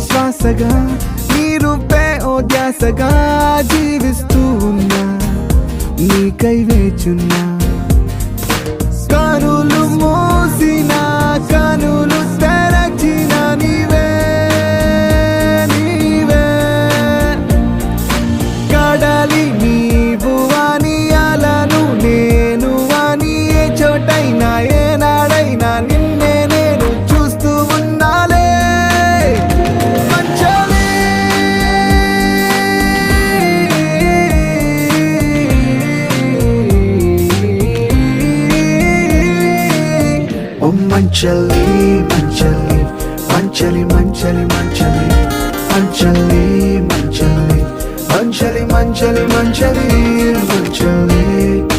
శ్వాసగా నీ రూపే ఓ ధ్యాసగా జీవిస్తూ ఉన్నా నీకై వేచున్నా. మంచలి మంచలి మంచలి మంచలి మంచలి మంచలి మంచలి మంచలి మంచలి మంచలి మంచలి